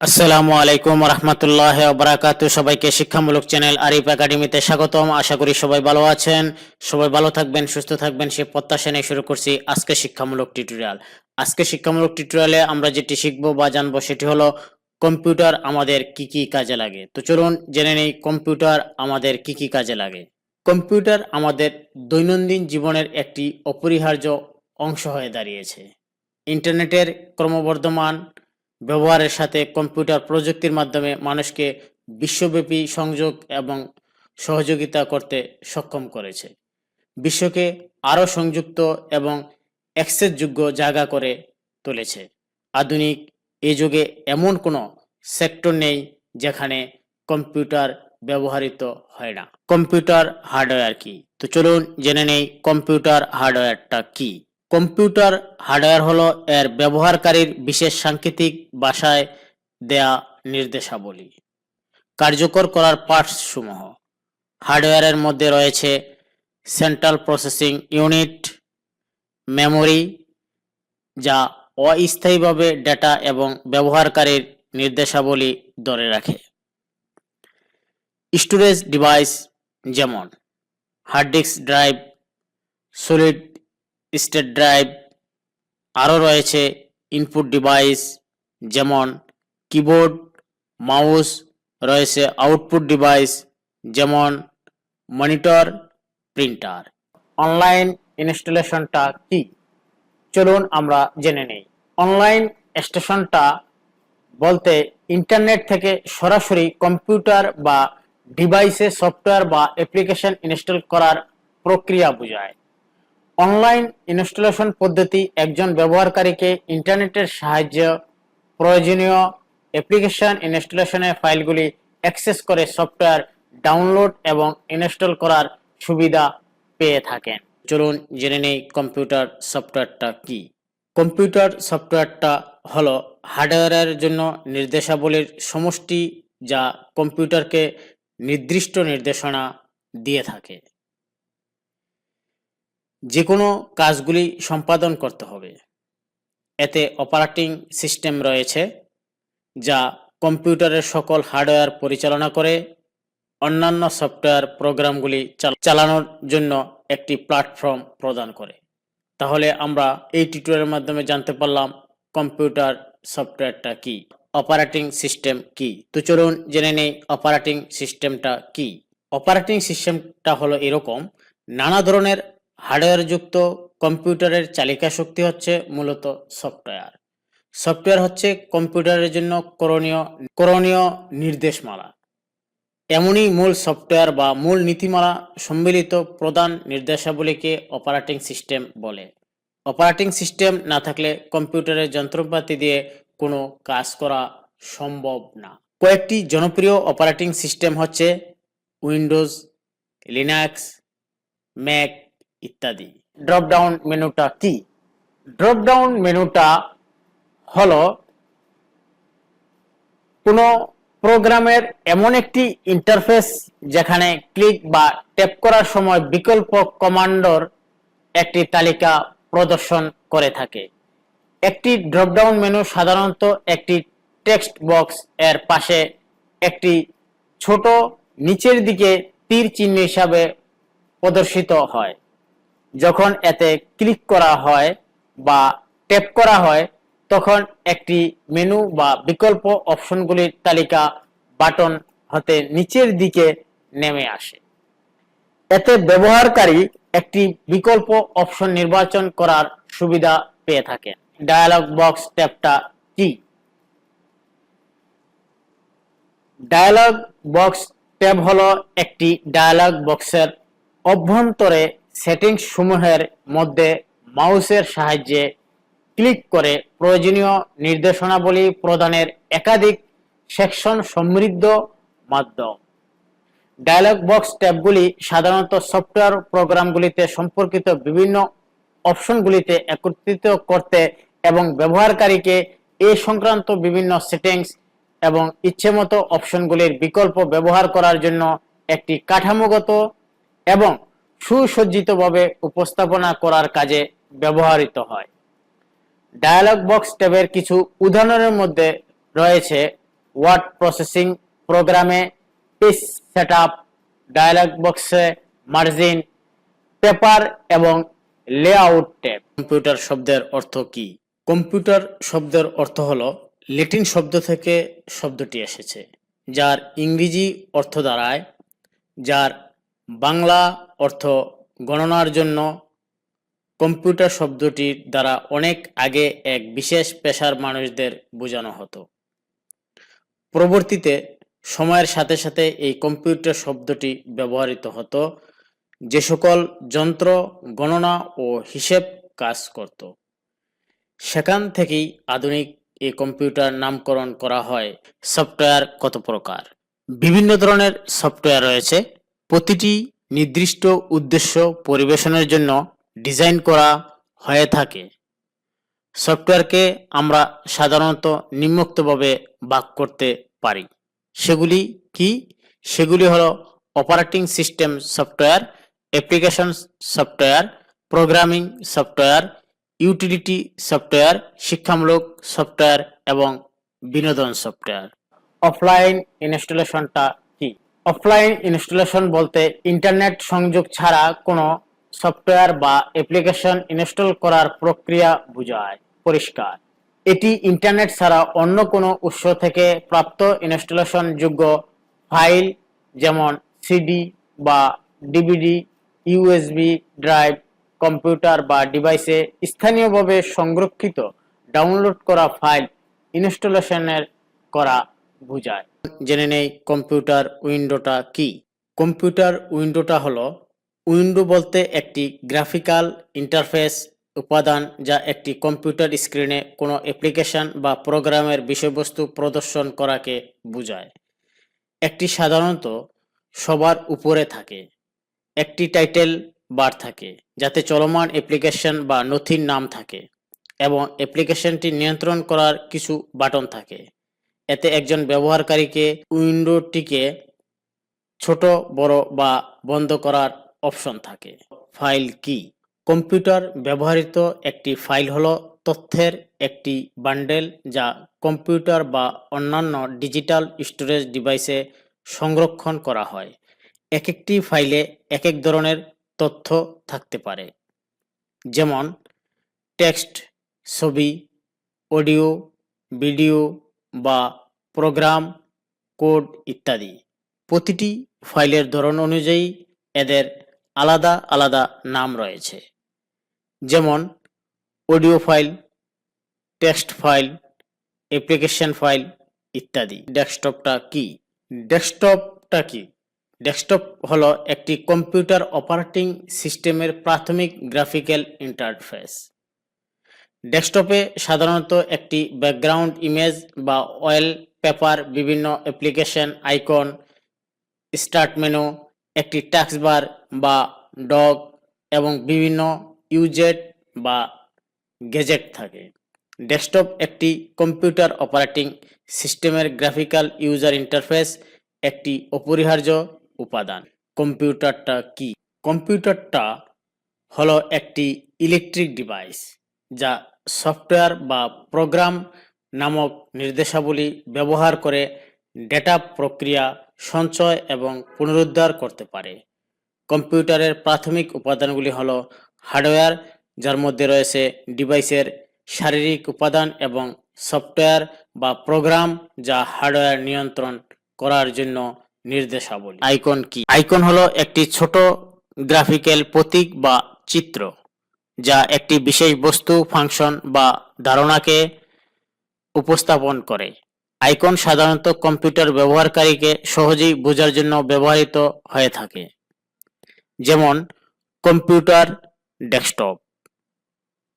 আসসালামু আলাইকুম রহমতুল্লাহ বারাকাতু সবাইকে শিক্ষামূলক চ্যানেল আরিফ একাডেমিতে স্বাগতম। আশা করি সবাই ভালো আছেন, সবাই ভালো থাকবেন, সুস্থ থাকবেন। সে প্রত্যাশা নিয়ে শুরু করছি আজকে শিক্ষামূলক টিউটোরিয়াল। আজকে শিক্ষামূলক টিউটোরিয়ালে আমরা যেটি শিখব বা জানব সেটি হলো, কম্পিউটার আমাদের কি কি কাজে লাগে? তো চলুন জেনে নেই, কম্পিউটার আমাদের কি কি কাজে লাগে? কম্পিউটার আমাদের দৈনন্দিন জীবনের একটি অপরিহার্য অংশ হয়ে দাঁড়িয়েছে। ইন্টারনেটের ক্রমবর্ধমান ব্যবহারের সাথে কম্পিউটার প্রযুক্তির মাধ্যমে মানুষকে বিশ্বব্যাপী সংযোগ এবং সহযোগিতা করতে সক্ষম করেছে। বিশ্বকে আরও সংযুক্ত এবং অ্যাক্সেসযোগ্য জায়গা করে তুলেছে। আধুনিক এই যুগে এমন কোনো সেক্টর নেই যেখানে কম্পিউটার ব্যবহৃত হয় না। কম্পিউটার হার্ডওয়্যার কি? তো চলুন জেনে নেই কম্পিউটার হার্ডওয়্যারটা কি। কম্পিউটার হার্ডওয়্যার হলো এর ব্যবহারকারীর বিশেষ সাংকেতিক ভাষায় দেয়া নির্দেশাবলী। কার্যকর করার পার্টস সমূহ হার্ডওয়্যারের মধ্যে রয়েছে সেন্ট্রাল প্রসেসিং ইউনিট, মেমোরি, যা অস্থায়ীভাবে ডেটা এবং ব্যবহারকারীর নির্দেশাবলী ধরে রাখে। স্টোরেজ ডিভাইস যেমন hard disk drive, solid state drive আরও রয়েছে ইনপুট ডিভাইস, যেমন কিবোর্ড, মাউস, রয়েছে আউটপুট ডিভাইস, যেমন মনিটর, প্রিন্টার। অনলাইন ইনস্টলেশনটা কি? চলুন আমরা জেনে নেই। অনলাইন স্টেশনটা বলতে ইন্টারনেট থেকে সরাসরি কম্পিউটার বা ডিভাইসে সফটওয়্যার বা অ্যাপ্লিকেশন ইনস্টল করার প্রক্রিয়া বোঝায়। অনলাইন ইনস্টলেশন পদ্ধতি একজন ব্যবহারকারীকে ইন্টারনেটের সাহায্যে প্রয়োজনীয় অ্যাপ্লিকেশন ইনস্টলেশনের ফাইলগুলি অ্যাক্সেস করে সফটওয়্যার ডাউনলোড এবং ইনস্টল করার সুবিধা পেয়ে থাকেন। চলুন জেনে নেই কম্পিউটার সফটওয়্যারটা কি। কম্পিউটার সফটওয়্যারটা হলো হার্ডওয়্যারের জন্য নির্দেশাবলীর সমষ্টি যা কম্পিউটারকে নির্দিষ্ট নির্দেশনা দিয়ে থাকে। যে কোনো কাজগুলি সম্পাদন করতে হবে। এতে অপারেটিং সিস্টেম রয়েছে, যা কম্পিউটারের সকল হার্ডওয়্যার পরিচালনা করে। অন্যান্য সফটওয়্যার প্রোগ্রামগুলি চাল- চালানোর জন্য একটি প্ল্যাটফর্ম প্রদান করে। তাহলে আমরা এই টিউটোরিয়ালের মাধ্যমে জানতে পারলাম কম্পিউটার সফটওয়্যারটা কি, অপারেটিং সিস্টেম কি। তো চলুন জেনে নেই অপারেটিং সিস্টেমটা কি। অপারেটিং সিস্টেমটা হলো এরকম, নানা ধরনের হার্ডওয়্যারযুক্ত কম্পিউটারের চালিকা শক্তি হচ্ছে মূলত সফটওয়্যার। সফটওয়্যার হচ্ছে কম্পিউটারের জন্য করণীয় করণীয় নির্দেশমালা। এমনই মূল সফটওয়্যার বা মূল নীতিমালা সম্মিলিত প্রধান নির্দেশাবলীকে অপারেটিং সিস্টেম বলে। অপারেটিং সিস্টেম না থাকলে কম্পিউটারের যন্ত্রপাতি দিয়ে কোনো কাজ করা সম্ভব না। কয়েকটি জনপ্রিয় অপারেটিং সিস্টেম হচ্ছে উইন্ডোজ, লিনাক্স, ম্যাক ইত্যাদি। ড্রপ ডাউন মেনুটা কি? ড্রপ ডাউন মেনুটা হলো কোনো প্রোগ্রামের এমন একটি ইন্টারফেস যেখানে ক্লিক বা ট্যাপ করার সময় বিকল্প কমান্ডর একটি তালিকা প্রদর্শন করে থাকে। একটি ড্রপডাউন মেনু সাধারণত একটি টেক্সট বক্স এর পাশে একটি ছোট নিচের দিকে তীর চিহ্ন হিসাবে প্রদর্শিত হয়। যখন এতে ক্লিক করা হয় বা ট্যাপ করা হয়, তখন একটি মেনু বা বিকল্প অপশনগুলির তালিকা বাটন হতে নিচের দিকে নেমে আসে। এতে ব্যবহারকারী একটি বিকল্প অপশন নির্বাচন করার সুবিধা পেয়ে থাকেন। ডায়ালগ বক্স ট্যাবটা কি? ডায়ালগ বক্স ট্যাব হলো একটি ডায়ালগ বক্সের অভ্যন্তরে সেটিংস সমূহের মধ্যে মাউসের সাহায্যে ক্লিক করে প্রয়োজনীয় নির্দেশনাবলী প্রদানের একাধিক সেকশন সমৃদ্ধ মাধ্যম। ডায়ালগ বক্স ট্যাবগুলি সাধারণত সফটওয়্যার প্রোগ্রামগুলিতে সম্পর্কিত বিভিন্ন অপশনগুলিতে একত্রিত করতে এবং ব্যবহারকারীকে এ সংক্রান্ত বিভিন্ন সেটিংস এবং ইচ্ছেমতো অপশনগুলির বিকল্প ব্যবহার করার জন্য একটি কাঠামোগত এবং সুসজ্জিতভাবে উপস্থাপনা করার কাজে ব্যবহৃত হয়। ডায়ালগ বক্স ট্যাবের কিছু উদাহরণের মধ্যে রয়েছে ওয়ার্ড প্রসেসিং প্রোগ্রামে পেজ সেট আপ ডায়ালগ বক্সে মার্জিন, পেপার এবং লেআউট ট্যাব। কম্পিউটার শব্দের অর্থ কি? কম্পিউটার শব্দের অর্থ হলো ল্যাটিন শব্দ থেকে শব্দটি এসেছে, যার ইংরেজি অর্থ দাঁড়ায়, যার বাংলা অর্থ গণনার জন্য কম্পিউটার শব্দটির দ্বারা অনেক আগে এক বিশেষ পেশার মানুষদের বোঝানো হতো। পরবর্তীতে সময়ের সাথে সাথে এই কম্পিউটার শব্দটি ব্যবহৃত হতো, যে সকল যন্ত্র, গণনা ও হিসেব কাজ করত। সেখান থেকেই আধুনিক এই কম্পিউটার নামকরণ করা হয় সফটওয়্যার কত প্রকার? বিভিন্ন ধরনের সফটওয়্যার রয়েছে। প্রতিটি নির্দিষ্ট উদ্দেশ্য পরিবেশনের জন্য ডিজাইন করা হয়ে থাকে। সফটওয়্যারকে আমরা সাধারণত নিম্নোক্তভাবে ভাগ করতে পারি। সেগুলি কি? সেগুলি হলো operating system software, application software, programming software, utility software, শিক্ষামূলক সফটওয়্যার এবং বিনোদন সফটওয়্যার। অফলাইন ইনস্টলেশনটা অফলাইন ইনস্টলেশন বলতে ইন্টারনেট সংযোগ ছাড়া কোনো সফটওয়্যার বা অ্যাপ্লিকেশন ইনস্টল করার প্রক্রিয়া বোঝায়, পরিষ্কার। এটি ইন্টারনেট ছাড়া অন্য কোনো উৎস থেকে প্রাপ্ত ইনস্টলেশন যোগ্য ফাইল যেমন সিডি বা ডিভিডি ইউএসবি ড্রাইভ কম্পিউটার বা ডিভাইসে স্থানীয়ভাবে সংরক্ষিত ডাউনলোড করা ফাইল ইনস্টলেশনের করা বোঝায়। জেনে নেই কম্পিউটার উইন্ডোটা কি? কম্পিউটার উইন্ডোটা হলো, উইন্ডো বলতে একটি গ্রাফিক্যাল ইন্টারফেস উপাদান যা একটি কম্পিউটার স্ক্রিনে কোনো অ্যাপ্লিকেশন বা প্রোগ্রামের বিষয়বস্তু প্রদর্শন করাকে বোঝায়। একটি সাধারণত সবার উপরে থাকে, একটি টাইটেল বার থাকে, যাতে চলমান অ্যাপ্লিকেশন বা নথির নাম থাকে, এবং অ্যাপ্লিকেশনটি নিয়ন্ত্রণ করার কিছু বাটন থাকে। এতে একজন ব্যবহারকারীকে উইন্ডোটিকে ছোট, বড় বা বন্ধ করার অপশন থাকে। ফাইল কি? কম্পিউটার ব্যবহৃত একটি ফাইল হলো তথ্যের একটি বান্ডেল যা কম্পিউটার বা অন্যান্য ডিজিটাল স্টোরেজ ডিভাইসে সংরক্ষণ করা হয়। এক একটি ফাইলে এক এক ধরনের তথ্য থাকতে পারে। যেমন, টেক্সট, ছবি, অডিও, ভিডিও বা প্রোগ্রাম, কোড ইত্যাদি। প্রতিটি ফাইলের ধরন অনুযায়ী এদের আলাদা আলাদা নাম রয়েছে। যেমন, audio file, text file, application file ইত্যাদি। ডেস্কটপটা কি? ডেস্কটপটা কি? ডেস্কটপ হলো একটি কম্পিউটার অপারেটিং সিস্টেমের প্রাথমিক গ্রাফিক্যাল ইন্টারফেস। ডেস্কটপে সাধারণত একটি ব্যাকগ্রাউন্ড ইমেজ বা অয়েল পেপার, বিভিন্ন অ্যাপ্লিকেশন আইকন স্টার্ট মেনু একটি ট্যাক্স বার বা ডগ এবং বিভিন্ন ইউজেট বা গেজেট থাকে। ডেস্কটপ একটি কম্পিউটার অপারেটিং সিস্টেমের গ্রাফিক্যাল ইউজার ইন্টারফেস একটি অপরিহার্য উপাদান। কম্পিউটারটা কি? কম্পিউটারটা হলো একটি ইলেকট্রিক ডিভাইস যা সফটওয়্যার বা প্রোগ্রাম নামক নির্দেশাবলী ব্যবহার করে ডেটা প্রক্রিয়া সঞ্চয় এবং পুনরুদ্ধার করতে পারে। কম্পিউটারের প্রাথমিক উপাদানগুলি হলো হার্ডওয়্যার, যার মধ্যে রয়েছে ডিভাইসের শারীরিক উপাদান এবং সফটওয়্যার বা প্রোগ্রাম যা হার্ডওয়্যার নিয়ন্ত্রণ করার জন্য নির্দেশাবলী। আইকন কি? আইকন হলো একটি ছোট গ্রাফিক্যাল প্রতীক বা চিত্র, যা একটি বিশেষ বস্তু, ফাংশন বা ধারণাকে উপস্থাপন করে। আইকন সাধারণত কম্পিউটার ব্যবহারকারীকে সহজেই বোঝার জন্য ব্যবহৃত হয়ে থাকে। যেমন, কম্পিউটার ডেস্কটপ,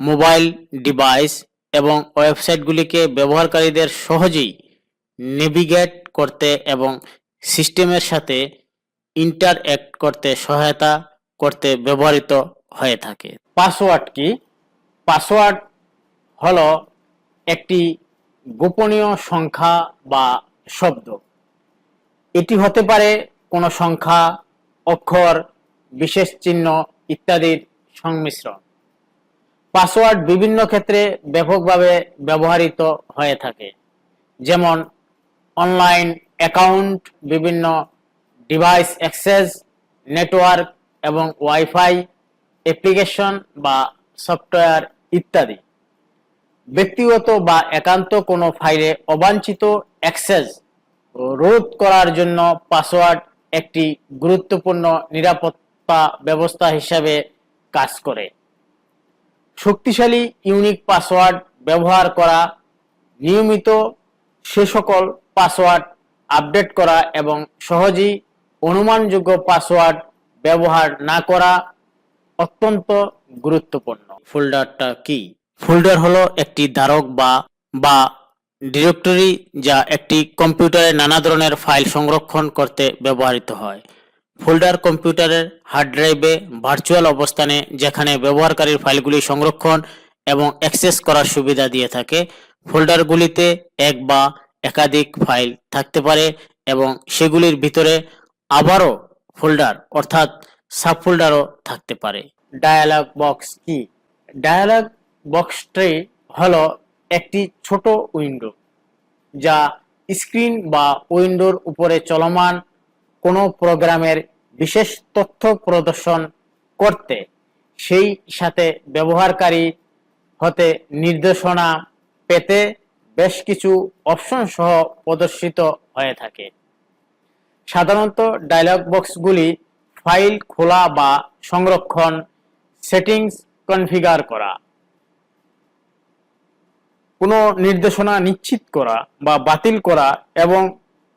মোবাইল ডিভাইস এবং ওয়েবসাইটগুলিকে ব্যবহারকারীদের সহজেই নেভিগেট করতে এবং সিস্টেমের সাথে ইন্টারঅ্যাক্ট করতে সহায়তা করতে ব্যবহৃত হয়ে থাকে। পাসওয়ার্ড কি? পাসওয়ার্ড হলো একটি গোপনীয় সংখ্যা বা শব্দ। এটি হতে পারে কোনো সংখ্যা, অক্ষর, বিশেষ চিহ্ন ইত্যাদির সংমিশ্রণ। পাসওয়ার্ড বিভিন্ন ক্ষেত্রে ব্যাপকভাবে ব্যবহৃত হয়ে থাকে। যেমন, অনলাইন অ্যাকাউন্ট, বিভিন্ন ডিভাইস অ্যাক্সেস, নেটওয়ার্ক এবং ওয়াইফাই অ্যাপ্লিকেশন বা সফটওয়্যার ইত্যাদি। ব্যক্তিগত বা একান্ত কোনো ফাইলে অবাঞ্ছিত অ্যাক্সেস রোধ করার জন্য পাসওয়ার্ড একটি গুরুত্বপূর্ণ নিরাপত্তা ব্যবস্থা হিসাবে কাজ করে। শক্তিশালী ইউনিক পাসওয়ার্ড ব্যবহার করা, নিয়মিত সে সকল পাসওয়ার্ড আপডেট করা এবং সহজেই অনুমানযোগ্য পাসওয়ার্ড ব্যবহার না করা অত্যন্ত গুরুত্বপূর্ণ। ফোল্ডারটা কি? ফোল্ডার হলো একটি ধারক বা বা ডিরেক্টরি যা একটি কম্পিউটারে নানা ধরনের ফাইল সংরক্ষণ করতে ব্যবহৃত হয়। ফোল্ডার কম্পিউটারের হার্ড ড্রাইভে ভার্চুয়াল অবস্থানে যেখানে ব্যবহারকারীর ফাইলগুলি সংরক্ষণ এবং অ্যাক্সেস করার সুবিধা দিয়ে থাকে, ফোল্ডারগুলিতে এক বা একাধিক ফাইল থাকতে পারে এবং সেগুলির ভিতরে আবারও ফোল্ডার অর্থাৎ সাবফোল্ডারও থাকতে পারে। ডায়ালগ বক্স কি? ডায়ালগ বক্সটি হলো একটি ছোট উইন্ডো, যা স্ক্রিন বা উইন্ডোর উপরে চলমান কোনো প্রোগ্রামের বিশেষ তথ্য প্রদর্শন করতে, সেই সাথে ব্যবহারকারী হতে নির্দেশনা পেতে বেশ কিছু অপশন সহ প্রদর্শিত হয়ে থাকে। সাধারণত ডায়লগ বক্সগুলি ফাইল খোলা বা সংরক্ষণ সেটিংস কনফিগার করা। কোনো নির্দেশনা নিশ্চিত করা বা বাতিল করা এবং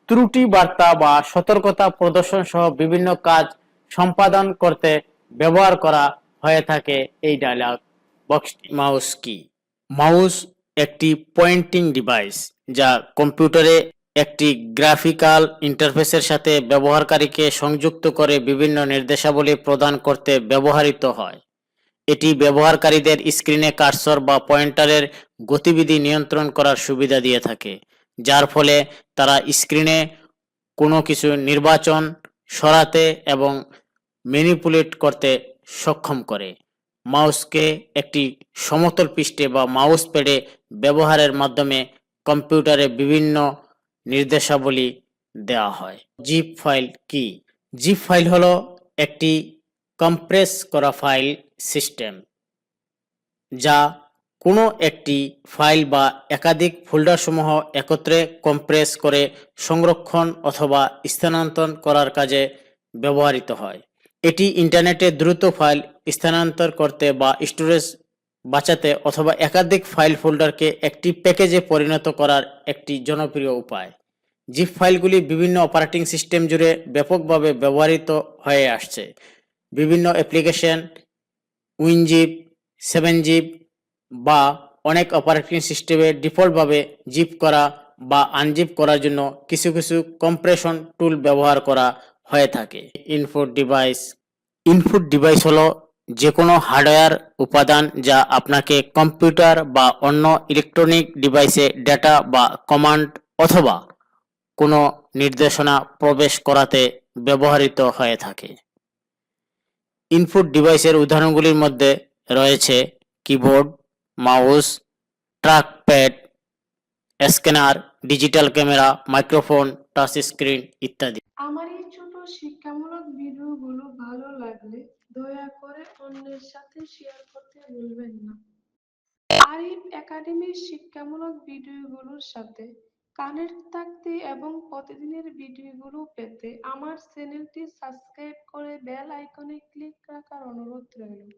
ত্রুটি বার্তা বা সতর্কতা প্রদর্শন সহ বিভিন্ন কাজ সম্পাদন করতে ব্যবহার করা হয়ে থাকে এই ডায়লগ বক্সটি মাউস কি? মাউস একটি পয়েন্টিং ডিভাইস যা কম্পিউটারে একটি গ্রাফিক্যাল ইন্টারফেসের সাথে ব্যবহারকারীকে সংযুক্ত করে বিভিন্ন নির্দেশাবলী প্রদান করতে ব্যবহৃত হয়। এটি ব্যবহারকারীদের স্ক্রিনে কার্সর বা পয়েন্টারের গতিবিধি নিয়ন্ত্রণ করার সুবিধা দিয়ে থাকে, যার ফলে তারা স্ক্রিনে কোনো কিছু নির্বাচন, সরাতে এবং ম্যানিপুলেট করতে সক্ষম করে। মাউসকে একটি সমতল পৃষ্ঠে বা মাউস প্যাডে ব্যবহারের মাধ্যমে কম্পিউটারে বিভিন্ন নির্দেশাবলী দেওয়া হয়। জিপ ফাইল কি? জিপ ফাইল হলো একটি কম্প্রেস করা ফাইল সিস্টেম যা কোনো একটি ফাইল বা একাধিক ফোল্ডারসমূহ একত্রে কম্প্রেস করে সংরক্ষণ অথবা স্থানান্তর করার কাজে ব্যবহৃত হয়। এটি ইন্টারনেটে দ্রুত ফাইল স্থানান্তর করতে বা স্টোরেজ বাঁচাতে অথবা একাধিক ফাইল ফোল্ডারকে একটি প্যাকেজে পরিণত করার একটি জনপ্রিয় উপায়। জিপ ফাইলগুলি বিভিন্ন অপারেটিং সিস্টেম জুড়ে ব্যাপকভাবে ব্যবহৃত হয়ে আসছে। বিভিন্ন অ্যাপ্লিকেশন উইনজিপ সেভেন জিপ বা অনেক অপারেটিং সিস্টেমে ডিফল্টভাবে জিপ করা বা আনজিপ করার জন্য কিছু কিছু কম্প্রেশন টুল ব্যবহার করা হয়ে থাকে। Input device. ইনপুট ডিভাইস হলো যে কোনো হার্ডওয়্যার উপাদান যা আপনাকে কম্পিউটার বা অন্য ইলেকট্রনিক ডিভাইসে ডেটা বা কমান্ড অথবা কোনো নির্দেশনা প্রবেশ করাতে ব্যবহৃত হয়ে থাকে। ইনপুট ডিভাইসের উদাহরণগুলির মধ্যে রয়েছে keyboard, mouse trackpad scanner, digital camera, microphone, touch screen ইত্যাদি। আমার এই ছোট শিক্ষামূলক ভিডিওগুলো ভালো লাগলে দয়া করে অন্যের সাথে শেয়ার করতে ভুলবেন না। আরিফ একাডেমির শিক্ষামূলক ভিডিওগুলোর সাথে কানেক্ট থাকতে এবং প্রতিদিনের ভিডিওগুলো পেতে আমার চ্যানেলটি সাবস্ক্রাইব করে বেল আইকনে ক্লিক রাখার অনুরোধ রইল।